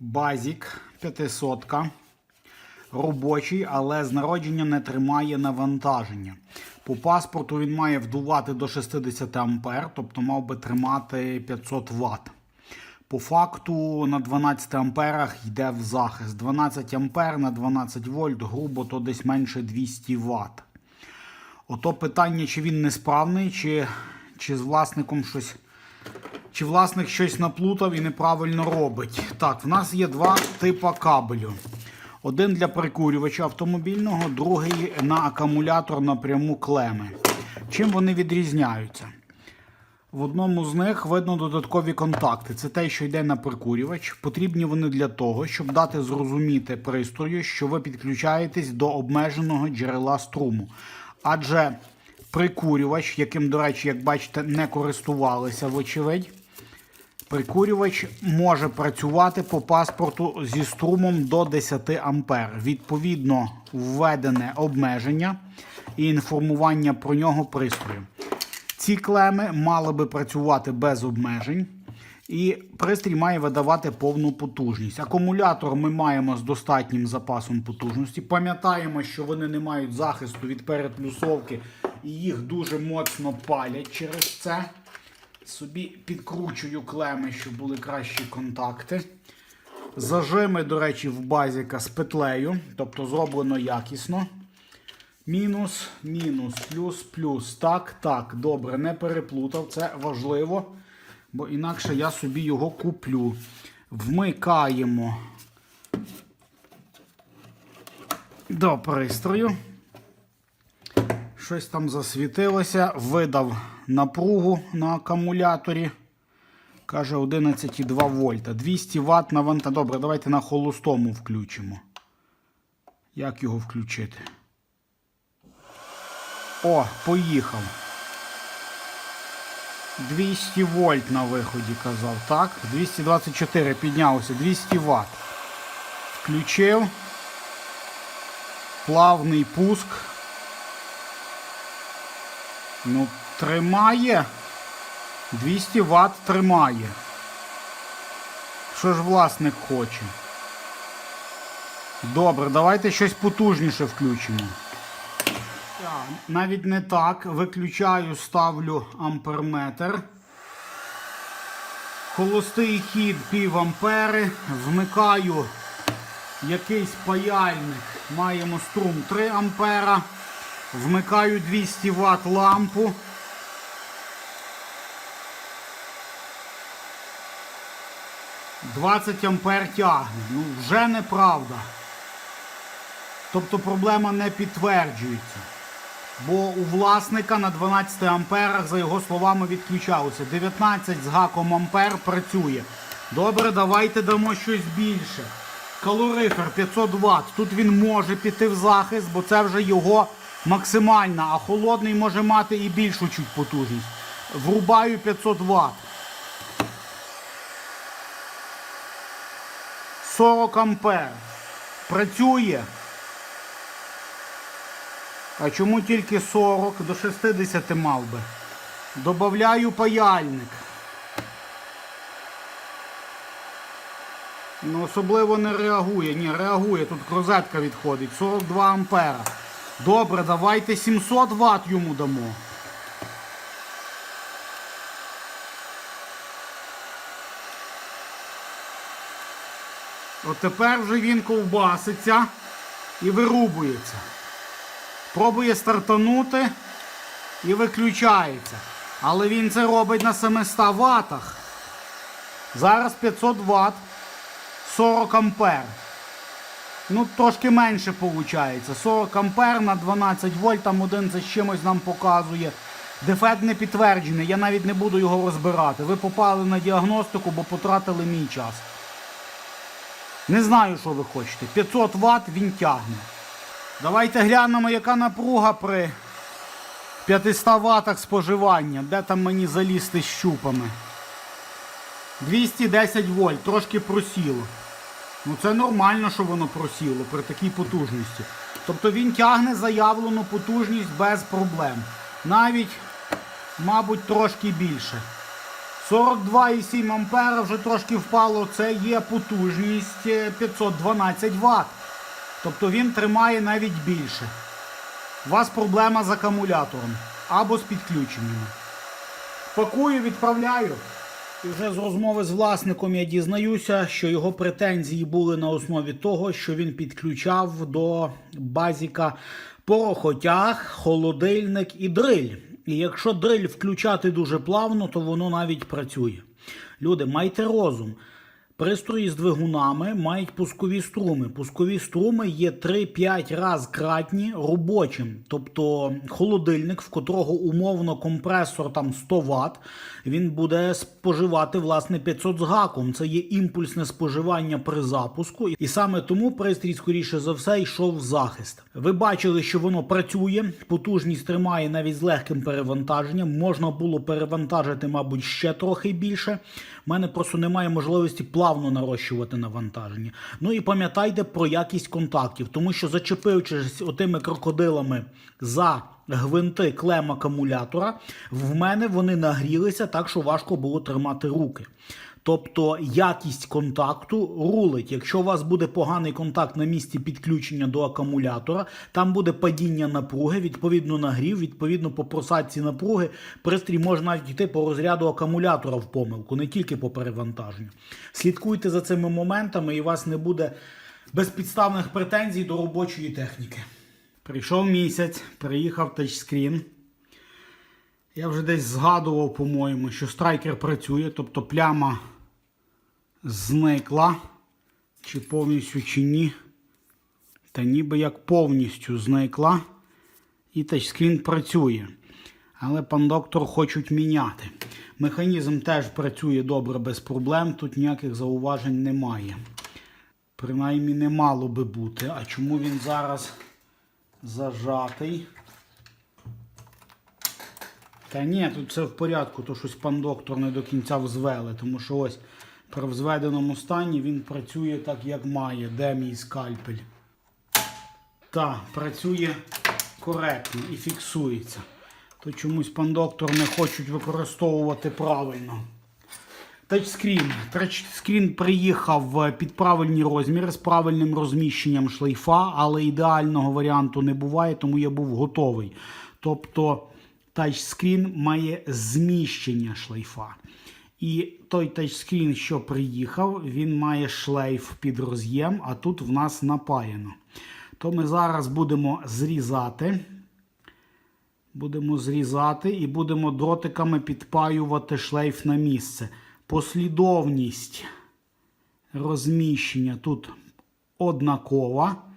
Базік 500. Робочий, але з народження не тримає навантаження. По паспорту він має вдувати до 60 А, тобто мав би тримати 500 Вт. По факту на 12 амперах йде в захист. 12 ампер на 12 вольт, грубо то десь менше 200 Вт. Ото питання, чи він несправний, чи, чи з власником щось. Чи власник щось наплутав і неправильно робить. Так, в нас є два типи кабелю. Один для прикурювача автомобільного, другий на акумулятор напряму клеми. Чим вони відрізняються? В одному з них видно додаткові контакти. Це те, що йде на прикурювач. Потрібні вони для того, щоб дати зрозуміти пристрою, що ви підключаєтесь до обмеженого джерела струму. Адже прикурювач, яким, до речі, як бачите, не користувалися, вочевидь, прикурювач може працювати по паспорту зі струмом до 10 А. Відповідно, введене обмеження і інформування про нього пристрою. Ці клеми мали би працювати без обмежень, і пристрій має видавати повну потужність. Акумулятор ми маємо з достатнім запасом потужності. Пам'ятаємо, що вони не мають захисту від переплюсовки і їх дуже моцно палять через це. Собі підкручую клеми, щоб були кращі контакти. Зажими, до речі, в базіка з петлею, тобто зроблено якісно. Мінус, мінус, плюс, плюс. Так, так, добре, не переплутав. Це важливо, бо інакше я собі його куплю. Вмикаємо до пристрою. Щось там засвітилося, видав напругу на акумуляторі. Каже 11,2 вольта. 200 Вт на ванта. Добре, давайте на холостому включимо. Як його включити? О, поїхав. 200 вольт на виході казав, так? 224 піднявся, 200 Вт. Включив. Плавний пуск. Ну, тримає. 200 Вт тримає. Що ж власник хоче? Добре, давайте щось потужніше включимо. Так, Навіть не так. Виключаю, ставлю амперметр. Холостий хід пів ампери. Вмикаю якийсь паяльник. Маємо струм 3 ампера. Вмикаю 200 Вт лампу. «20 ампер тягне. Ну, вже неправда. Тобто проблема не підтверджується. Бо у власника на 12 амперах, за його словами, відключалося. 19 з гаком ампер працює. Добре, давайте дамо щось більше. Калорифер 500 Вт. Тут він може піти в захист, бо це вже його максимальна, а холодний може мати і більшу чуть потужність. Врубаю 500 Вт. 40 ампер. Працює. А чому тільки 40 до 60 мав би? Добавляю паяльник. Ну, особливо не реагує. Ні, реагує. Тут розетка відходить. 42 ампера. Добре, давайте 700 Вт йому дамо. От тепер вже він ковбаситься і вирубується. Пробує стартанути і виключається. Але він це робить на 700 ватах. Зараз 500 Вт 40 ампер. Ну, трошки менше виходить. 40 ампер на 12 вольт, там один це з чимось нам показує. Дефект не підтверджений, я навіть не буду його розбирати. Ви попали на діагностику, бо потратили мій час. Не знаю, що ви хочете. 500 Вт він тягне. Давайте глянемо, яка напруга при 500 ватах споживання. Де там мені залізти з щупами? 210 вольт, трошки просіло. Ну це нормально, що воно просіло при такій потужності. Тобто він тягне заявлену потужність без проблем. Навіть, мабуть, трошки більше. 42,7 ампера вже трошки впало. Це є потужність е, 512 Вт. Тобто він тримає навіть більше. У вас проблема з акумулятором або з підключеннями. Пакую, відправляю. Вже з розмови з власником я дізнаюся, що його претензії були на основі того, що він підключав до базіка порохотяг, холодильник і дриль. І якщо дриль включати дуже плавно, то воно навіть працює. Люди, майте розум. Пристрої з двигунами мають пускові струми. Пускові струми є 3-5 раз кратні робочим. Тобто холодильник, в котрого умовно компресор там 100 Вт, він буде споживати власне 500 з гаком. Це є імпульсне споживання при запуску. І саме тому пристрій, скоріше за все, йшов в захист. Ви бачили, що воно працює, потужність тримає навіть з легким перевантаженням. Можна було перевантажити, мабуть, ще трохи більше. У мене просто немає можливості плавно нарощувати навантаження. Ну і пам'ятайте про якість контактів, тому що зачепившись отими крокодилами за гвинти клем акумулятора, в мене вони нагрілися так, що важко було тримати руки. Тобто якість контакту рулить. Якщо у вас буде поганий контакт на місці підключення до акумулятора, там буде падіння напруги, відповідно нагрів, відповідно по просадці напруги, пристрій може навіть йти по розряду акумулятора в помилку, не тільки по перевантаженню. Слідкуйте за цими моментами, і у вас не буде безпідставних претензій до робочої техніки. Прийшов місяць, приїхав тачскрін. Я вже десь згадував, по-моєму, що страйкер працює, тобто пляма зникла. Чи повністю, чи ні. Та ніби як повністю зникла. І тачскрін працює. Але пан доктор хочуть міняти. Механізм теж працює добре без проблем, тут ніяких зауважень немає. Принаймні не мало би бути. А чому він зараз зажатий? Та ні, тут все в порядку, то щось пан доктор не до кінця взвели, тому що ось при взведеному стані він працює так, як має. Де мій скальпель? Так, працює коректно і фіксується. То чомусь пан доктор не хочуть використовувати правильно. Тачскрін. Тачскрін приїхав е, під правильні розміри з правильним розміщенням шлейфа, але ідеального варіанту не буває, тому я був готовий. Тобто тачскрін має зміщення шлейфа. І той тачскрін, що приїхав, він має шлейф під роз'єм, а тут в нас напаяно. То ми зараз будемо зрізати. Будемо зрізати і будемо дротиками підпаювати шлейф на місце. Послідовність розміщення тут однакова.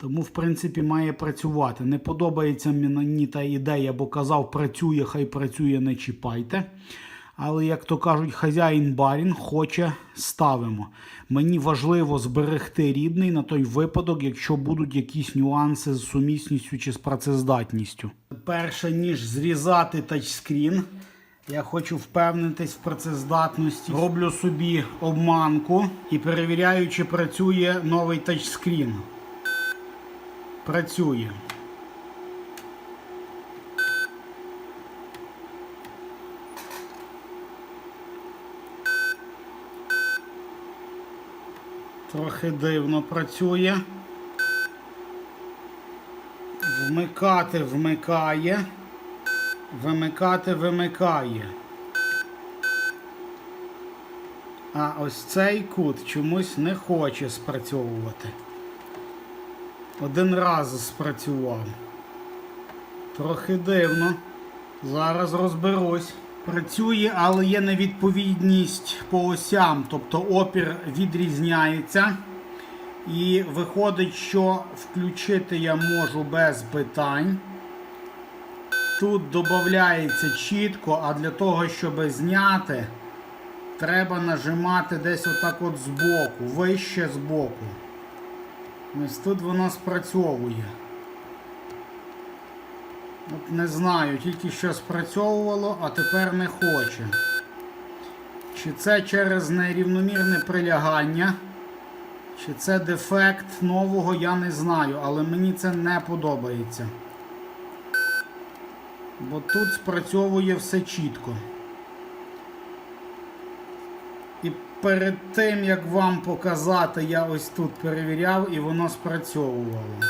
Тому, в принципі, має працювати. Не подобається мені та ідея, бо казав, працює, хай працює, не чіпайте. Але, як то кажуть, хазяїн барін хоче ставимо. Мені важливо зберегти рідний на той випадок, якщо будуть якісь нюанси з сумісністю чи з працездатністю. Перше, ніж зрізати тачскрін, я хочу впевнитись в працездатності. Роблю собі обманку і перевіряю, чи працює новий тачскрін. Працює. Трохи дивно працює. Вмикати вмикає. Вимикати вимикає. А ось цей кут чомусь не хоче спрацьовувати. Один раз спрацював. Трохи дивно. Зараз розберусь. Працює, але є невідповідність по осям, тобто опір відрізняється. І виходить, що включити я можу без питань. Тут додається чітко, а для того, щоб зняти, треба нажимати десь отак от збоку, вище збоку. Ось тут воно спрацьовує. От не знаю, тільки що спрацьовувало, а тепер не хоче. Чи це через нерівномірне прилягання, чи це дефект нового, я не знаю, але мені це не подобається. Бо тут спрацьовує все чітко. Перед тим як вам показати, я ось тут перевіряв і воно спрацьовувало.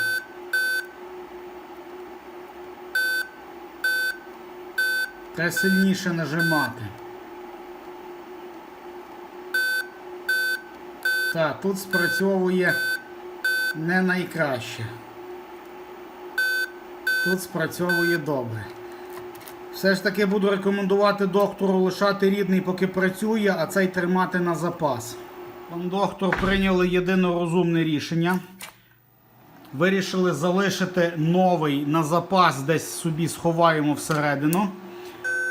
Треба сильніше нажимати. Так, тут спрацьовує не найкраще. Тут спрацьовує добре. Все ж таки буду рекомендувати доктору лишати рідний, поки працює, а цей тримати на запас. Пан доктор прийняли єдино розумне рішення. Вирішили залишити новий на запас, десь собі сховаємо всередину,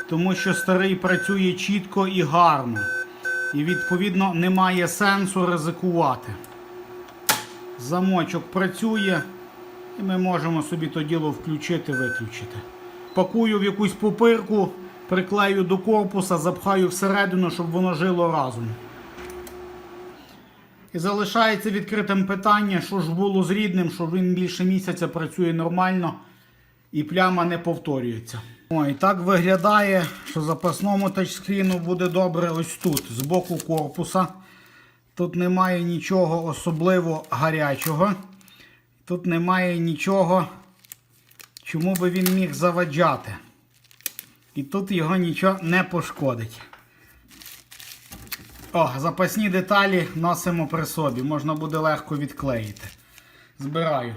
тому що старий працює чітко і гарно. І відповідно немає сенсу ризикувати. Замочок працює, і ми можемо собі то діло включити, виключити. Пакую в якусь пупирку, приклею до корпуса, запхаю всередину, щоб воно жило разом. І залишається відкритим питання, що ж було з рідним, що він більше місяця працює нормально і пляма не повторюється. О, і так виглядає, що запасному тачскріну буде добре ось тут, з боку корпуса. Тут немає нічого особливо гарячого. Тут немає нічого, чому би він міг заваджати. І тут його нічого не пошкодить. О, запасні деталі носимо при собі, можна буде легко відклеїти. Збираю.